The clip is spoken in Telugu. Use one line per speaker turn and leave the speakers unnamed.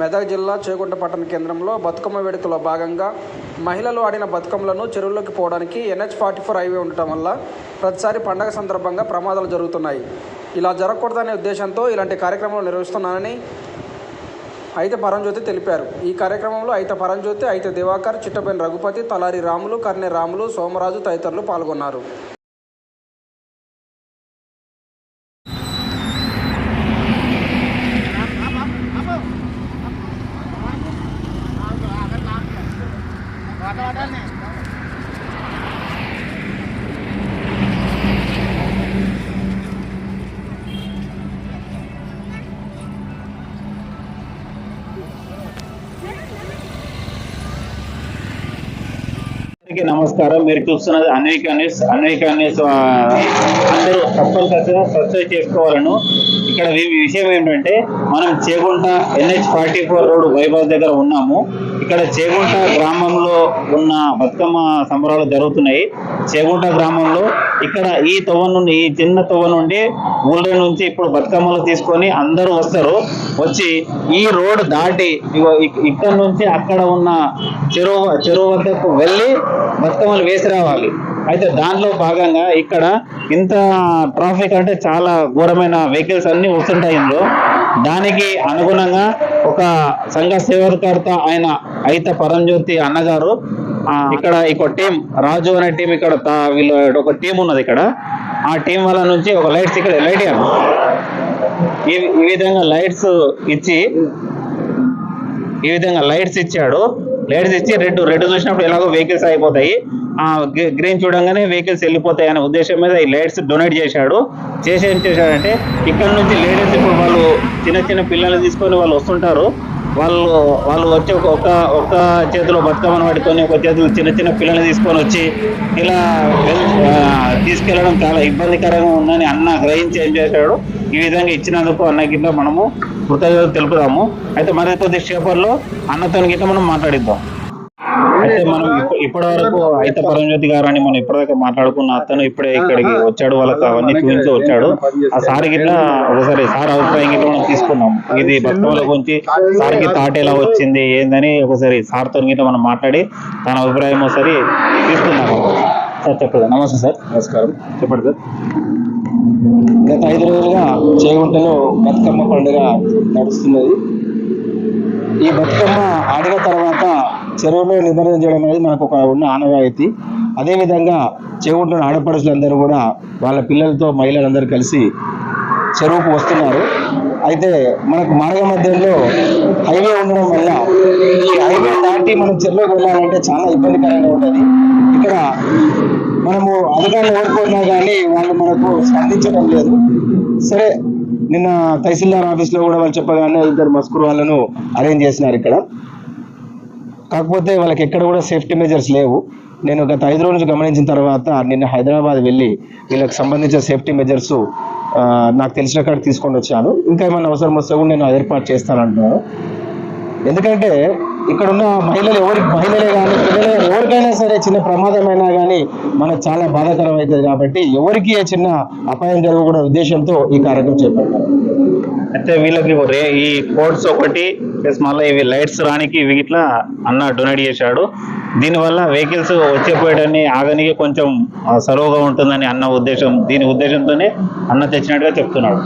మెదక్ జిల్లా చేగుంట పట్టణ కేంద్రంలో బతుకమ్మ వేడుకలో భాగంగా మహిళలు ఆడిన బతుకమ్మలను చెరువుల్లోకి పోవడానికి ఎన్హెచ్ ఫార్టీ ఫోర్ హైవే ఉండటం వల్ల ప్రతిసారి పండగ సందర్భంగా ప్రమాదాలు జరుగుతున్నాయి. ఇలా జరగకూడదనే ఉద్దేశంతో ఇలాంటి కార్యక్రమాలు నిర్వహిస్తున్నానని అయితే పరంజ్యోతి తెలిపారు. ఈ కార్యక్రమంలో అయితే పరంజ్యోతి అయితే దివాకర్ చిట్టపైన రఘుపతి తలారి రాములు కర్ణె రాములు సోమరాజు తదితరులు పాల్గొన్నారు.
అందరికీ నమస్కారం. మీరు చూస్తున్నది అనేక న్యూస్ అనేక న్యూస్ అందరూ తప్పనిసరిగా సబ్స్క్రైబ్ చేసుకోవాలను. ఇక్కడ విషయం ఏంటంటే మనం Chegunta NH forty four road bypass దగ్గర ఉన్నాము. ఇక్కడ చేగుంట గ్రామంలో ఉన్న బతుకమ్మ సంబరాలు జరుగుతున్నాయి. చేగుంట గ్రామంలో ఇక్కడ ఈ తవ్వ నుండి ఈ చిన్న తొవ్వ నుండి ఊళ్ళ నుంచి ఇప్పుడు బతుకమ్మలు తీసుకొని అందరూ వస్తారు. వచ్చి ఈ రోడ్ దాటి ఇక్కడ నుంచి అక్కడ ఉన్న చెరువు చెరువు వద్దకు వెళ్ళి బతుకమ్మలు వేసి రావాలి. అయితే దాంట్లో భాగంగా ఇక్కడ ఇంత ట్రాఫిక్ అంటే చాలా ఘోరమైన వెహికల్స్ అన్ని వస్తుంటాయి ఇందులో. దానికి అనుగుణంగా ఒక సంఘ సేవకర్త ఆయన అయిత పరంజ్యోతి అన్నగారు ఇక్కడ ఒక టీం రాజు అనే టీం ఇక్కడ వీళ్ళు ఒక టీం ఉన్నది ఇక్కడ. ఆ టీం వాళ్ళ నుంచి ఒక లైట్స్ ఇక్కడ లైట్ ఈ విధంగా లైట్స్ ఇచ్చి ఈ విధంగా లైట్స్ ఇచ్చాడు. లేడీస్ ఇచ్చి రెడ్ రెడ్ చూసినప్పుడు ఎలాగో వెహికల్స్ అయిపోతాయి ఆ గ్రీన్ చూడంగానే వెహికల్స్ వెళ్ళిపోతాయి అనే ఉద్దేశం మీద ఈ లైట్స్ డొనేట్ చేశాడు. చేసి ఏం చేశాడంటే ఇక్కడ నుంచి లేడీస్ ఇప్పుడు వాళ్ళు చిన్న చిన్న పిల్లల్ని తీసుకొని వాళ్ళు వస్తుంటారు. వాళ్ళు వాళ్ళు వచ్చి ఒక ఒక చేతిలో బతుకమ్మను పట్టుకొని ఒక చేతిలో చిన్న చిన్న పిల్లల్ని తీసుకొని వచ్చి ఇలా తీసుకెళ్ళడం చాలా ఇబ్బందికరంగా ఉందని అన్న గ్రహించి ఏం చేశాడు? ఈ విధంగా ఇచ్చినందుకు అన్న గిట్ల మనము కృతజ్ఞతలు తెలుపుదాము. అయితే మరి కొద్ది సేపట్లో అన్నతో కింద మనం మాట్లాడిద్దాం. అయితే మనం ఇప్పటి వరకు అయితే పరంజ్యోతి గారు అని మనం ఇప్పటిదాకా మాట్లాడుకున్న అతను ఇప్పుడే ఇక్కడికి వచ్చాడు. వాళ్ళకి అవన్నీ చూపించి వచ్చాడు. ఆ సార్ గిట్ల ఒకసారి సార్ అభిప్రాయం గిట్ల మనం తీసుకుందాం. ఇది బతుకమ్మల గురించి సార్కి థాట్ ఎలా వచ్చింది ఏందని ఒకసారి సార్తో గిట్ల మనం మాట్లాడి తన అభిప్రాయం ఒకసారి తీసుకున్నాం సార్ చెప్పండి. నమస్తే సార్.
నమస్కారం.
చెప్పండి సార్.
గత ఐదు రోజులుగా చేగుంటలో బతుకమ్మ పండుగ నడుస్తున్నది. ఈ బతుకమ్మ ఆడిన తర్వాత చెరువులో నిమజ్జనం చేయడం అనేది మనకు ఒక ఉన్న ఆనవాయితీ. అదేవిధంగా చేగుంటున్న ఆడపడుచులందరూ కూడా వాళ్ళ పిల్లలతో మహిళలందరూ కలిసి చెరువుకు వస్తున్నారు. అయితే మనకు మార్గ మధ్యంలో హైవే ఉండడం వల్ల ఈ హైవే దాటి మనం చెరువులోకి వెళ్ళాలంటే చాలా ఇబ్బందికరంగా ఉంటుంది. ఇక్కడ మనము అధికారులు ఓడిపోయినా కానీ స్పందించడం లేదు. సరే నిన్న తహసీల్దార్ ఆఫీస్లో కూడా వాళ్ళు చెప్పగానే ఇద్దరు మస్కూర్ వాళ్ళను అరేంజ్ చేసినారు ఇక్కడ. కాకపోతే వాళ్ళకి ఎక్కడ కూడా సేఫ్టీ మెజర్స్ లేవు. నేను గత ఐదు రోజులు గమనించిన తర్వాత నిన్న హైదరాబాద్ వెళ్ళి వీళ్ళకి సంబంధించిన సేఫ్టీ మెజర్స్ నాకు తెలిసిన కాడికి తీసుకొని వచ్చాను. ఇంకా ఏమైనా అవసరం వస్తే కూడా నేను ఏర్పాటు చేస్తానంటున్నాను. ఎందుకంటే ఇక్కడ ఉన్న మహిళలు ఎవరికి మహిళలే కానీ పిల్లలే ఎవరికైనా సరే చిన్న ప్రమాదమైనా కానీ మనకు చాలా బాధాకరం అవుతుంది కాబట్టి ఎవరికి చిన్న అపాయం జరగకూడదు ఉద్దేశంతో ఈ కార్యక్రమం చేపట్టారు.
అయితే వీళ్ళకి రే ఈ కోడ్స్ ఒకటి ప్లస్ మళ్ళీ ఇవి లైట్స్ రానికి ఇవి ఇట్లా అన్న డొనేట్ చేశాడు. దీనివల్ల వెహికల్స్ వచ్చేపోయేటన్ని ఆగనికి కొంచెం ఆ, సరువుగా ఉంటుందని అన్న ఉద్దేశం దీని ఉద్దేశంతోనే అన్న తెచ్చినట్టుగా చెప్తున్నాడు.